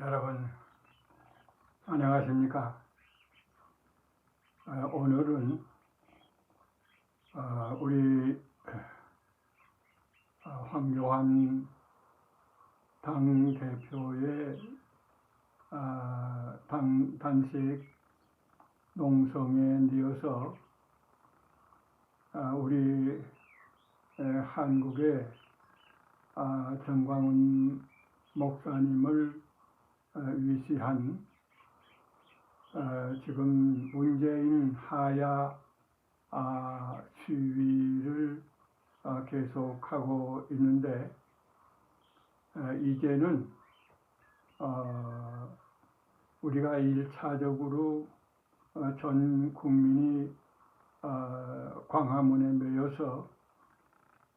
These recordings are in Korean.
여러분 안녕하십니까? 어, 오늘은 어, 우리 어, 황교안 당 대표의 어, 당 단식 농성에 이어서 어, 우리 에, 한국의 아, 정광훈 목사님을 어, 위시한 어, 지금 문재인 하야 아, 시위를 어, 계속하고 있는데 어, 이제는 어, 우리가 일차적으로 어, 전 국민이 어, 광화문에 모여서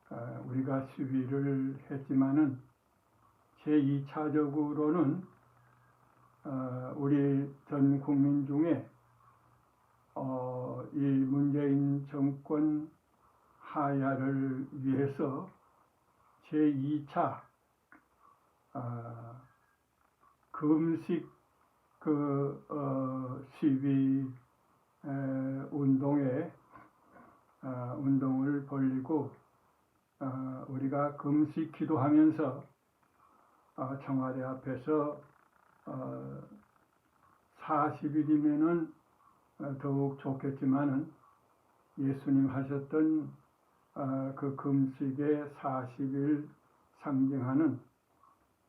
어, 우리가 시위를 했지만은 제2차적으로는 어, 우리 전 국민 중에 어, 이 문재인 정권 하야를 위해서 제2차 어, 금식 그 어, 시위 에, 운동에 어, 운동을 벌리고 어, 우리가 금식 기도하면서 어, 청와대 앞에서 어, 40일이면은 어, 더욱 좋겠지만은 예수님 하셨던 어, 그 금식의 40일 상징하는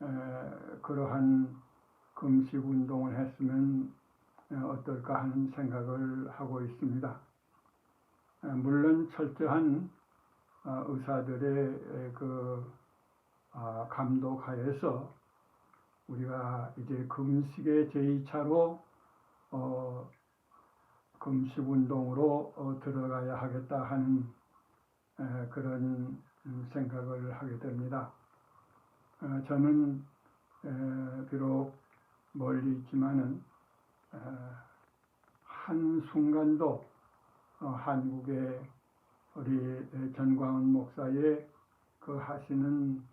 에, 그러한 금식 운동을 했으면 에, 어떨까 하는 생각을 하고 있습니다. 에, 물론 철저한 어, 의사들의 에, 그 아, 감독하에서 우리가 이제 금식의 제2차로 어, 금식 운동으로 어, 들어가야 하겠다 하는 에, 그런 음, 생각을 하게 됩니다. 어, 저는 에, 비록 멀리 있지만은 에, 한 순간도 어, 한국의 우리 전광훈 목사의 그 하시는 어,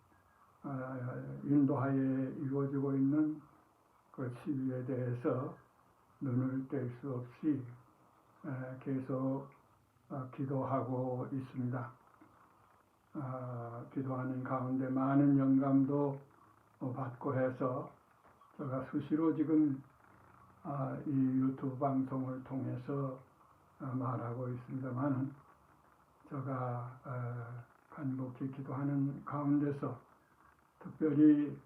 인도하에 이루어지고 있는 그 시위에 대해서 눈을 뗄 수 없이 에, 계속 어, 기도하고 있습니다. 어, 기도하는 가운데 많은 영감도 어, 받고 해서 제가 수시로 지금 아, 이 유튜브 방송을 통해서 어, 말하고 있습니다만은 제가 어, 간곡히 기도하는 가운데서 특별히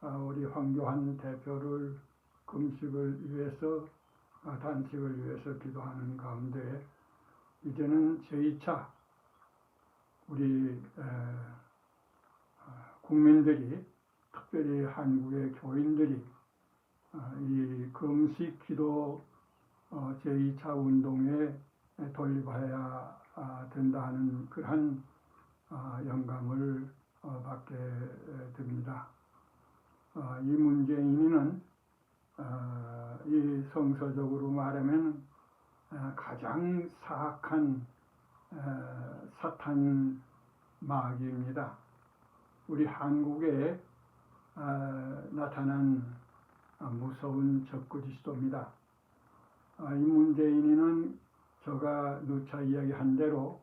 아, 우리 황교안 대표를 금식을 위해서 아, 단식을 위해서 기도하는 가운데 이제는 제2차 우리 에, 아, 국민들이 특별히 한국의 교인들이 아, 이 금식 기도 어, 제2차 운동에 돌입해야 아, 된다 하는 그러한 아, 영감을 어, 받게 됩니다. 어, 이 문재인은 어, 이 성서적으로 말하면 어, 가장 사악한 어, 사탄 마귀입니다. 우리 한국에 어, 나타난 어, 무서운 적그리스도입니다. 어, 이 문재인은 제가 누차 이야기한 대로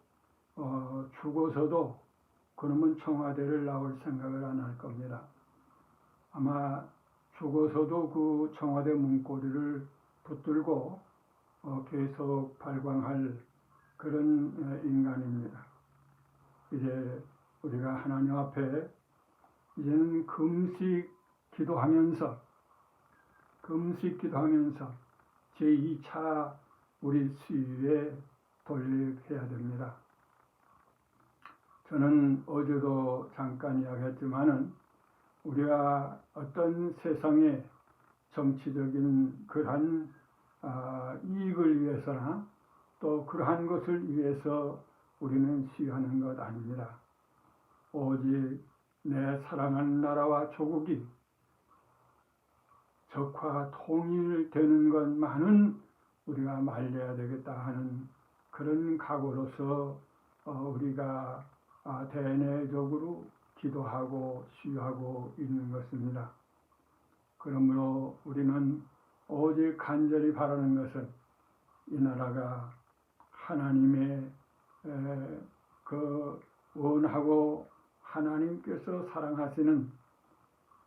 어, 죽어서도 그놈은 청와대를 나올 생각을 안 할 겁니다. 아마 죽어서도 그 청와대 문고리를 붙들고 어, 계속 발광할 그런 어, 인간입니다. 이제 우리가 하나님 앞에 이제는 금식 기도하면서 금식 기도하면서 제2차 우리 시위에 돌입해야 됩니다. 저는 어제도 잠깐 이야기했지만은 우리가 어떤 세상의 정치적인 그러한 아, 이익을 위해서나 또 그러한 것을 위해서 우리는 시위하는 것 아닙니다. 오직 내 사랑하는 나라와 조국이 적화 통일되는 것만은 우리가 말려야 되겠다 하는 그런 각오로서 어, 우리가 아, 대내적으로 기도하고 시위하고 있는 것입니다. 그러므로 우리는 오직 간절히 바라는 것은 이 나라가 하나님의 에, 그 원하고 하나님께서 사랑하시는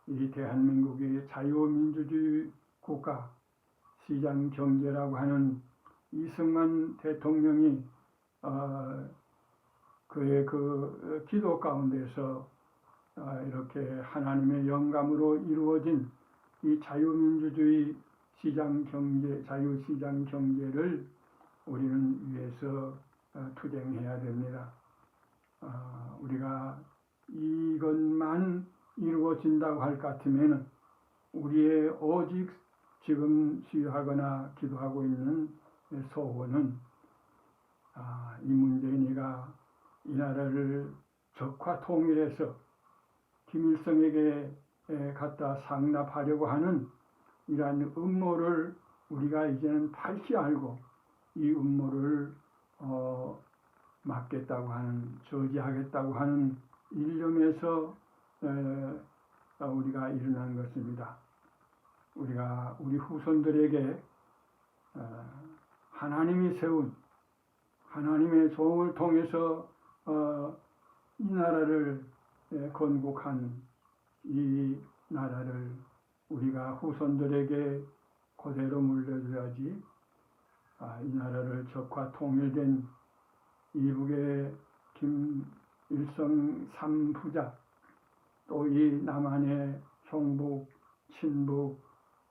이 대한민국의 자유민주주의 국가 시장 경제라고 하는 이승만 대통령이 어, 그의 그 기도 가운데서 어, 이렇게 하나님의 영감으로 이루어진 이 자유민주주의 시장 경제, 자유시장 경제를 우리는 위해서 어, 투쟁해야 됩니다. 어, 우리가 이것만 이루어진다고 할 것 같으면 우리의 오직 지금 시위하거나 기도하고 있는 소원은 아, 이 문재인이가 이 나라를 적화 통일해서 김일성에게 에, 갖다 상납하려고 하는 이러한 음모를 우리가 이제는 밝히 알고 이 음모를 어, 막겠다고 하는 저지하겠다고 하는 일념에서 에, 어, 우리가 일어난 것입니다. 우리가 우리 후손들에게 어, 하나님이 세운 하나님의 종을 통해서 어, 이 나라를 에, 건국한 이 나라를 우리가 후손들에게 그대로 물려줘야지 아, 이 나라를 적화 통일된 이북의 김일성 삼부자 또 이 남한의 총북, 친북,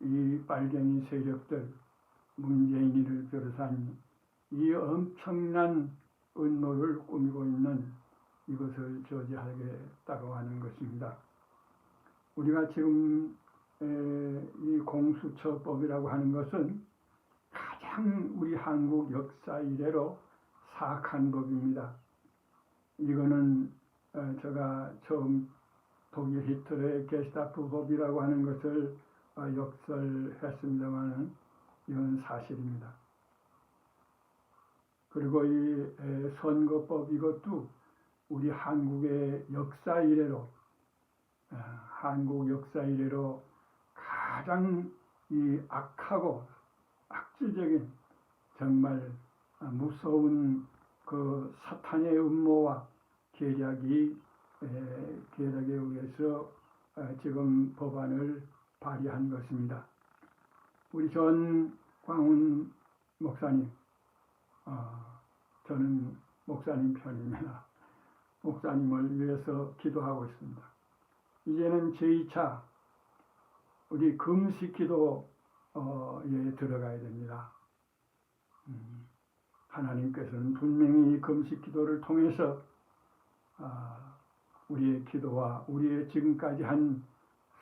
이 빨갱이 세력들 문재인이를 비롯한 이 엄청난 음모를 꾸미고 있는 이것을 저지하겠다고 하는 것입니다. 우리가 지금 에, 이 공수처법이라고 하는 것은 가장 우리 한국 역사 이래로 사악한 법입니다. 이거는 어, 제가 처음 독일 히틀러의 게스타프 법이라고 하는 것을 어, 역설했습니다만은 이건 사실입니다. 그리고 이 에, 선거법 이것도 우리 한국의 역사 이래로 어, 한국 역사 이래로 가장 이 악하고 악질적인 정말 아, 무서운 그 사탄의 음모와 계략이 에, 계략에 의해서 어, 지금 법안을 발의한 것입니다. 우리 전 광훈 목사님, 어, 저는 목사님 편입니다. 목사님을 위해서 기도하고 있습니다. 이제는 제2차 우리 금식 기도에 들어가야 됩니다. 음, 하나님께서는 분명히 금식 기도를 통해서 아, 우리의 기도와 우리의 지금까지 한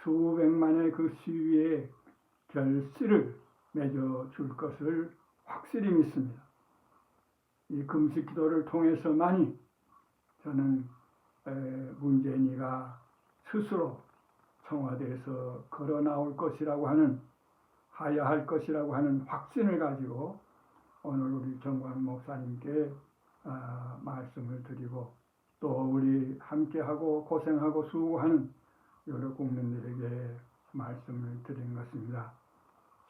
수백만의 그 시위의 결실을 맺어 줄 것을 확실히 믿습니다. 이 금식 기도를 통해서만이 저는 문재인이가 스스로 청와대에서 걸어 나올 것이라고 하는 하야 할 것이라고 하는 확신을 가지고 오늘 우리 정광 목사님께 아, 말씀을 드리고 또 우리 함께하고 고생하고 수고하는 여러 국민들에게 말씀을 드린 것입니다.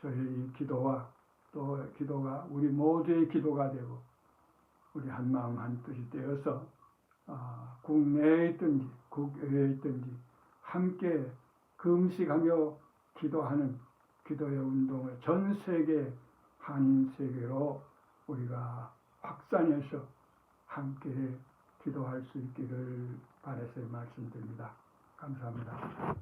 저희 기도와 또 기도가 우리 모두의 기도가 되고 우리 한 마음 한 뜻이 되어서 아, 국내에 있든지 국외에 있든지 함께 금식하며 기도하는 기도의 운동을 전 세계 한인 세계로 우리가 확산해서 함께 기도할 수 있기를 바라서 말씀드립니다. 감사합니다.